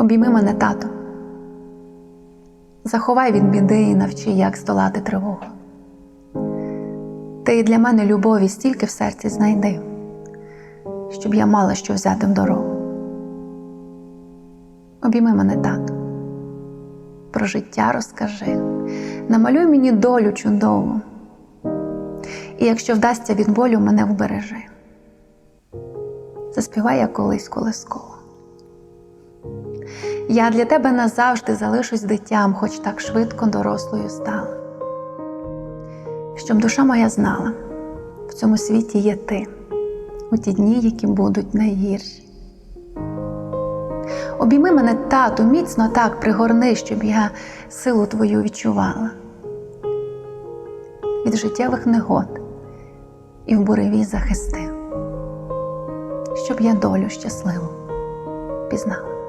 Обійми мене, тато. Заховай від біди і навчи, як здолати тривогу. Ти для мене любові стільки в серці знайди, щоб я мала що взяти в дорогу. Обійми мене, тато. Про життя розкажи, намалюй мені долю чудову. І якщо вдасться від болю, мене вбережи. Заспівай я колись колисково. Я для тебе назавжди залишусь дитям, хоч так швидко дорослою стала. Щоб душа моя знала, в цьому світі є ти, у ті дні, які будуть найгірші. Обійми мене, тату, міцно так пригорни, щоб я силу твою відчувала. Від життєвих негод і в буревій захисти, щоб я долю щасливу пізнала.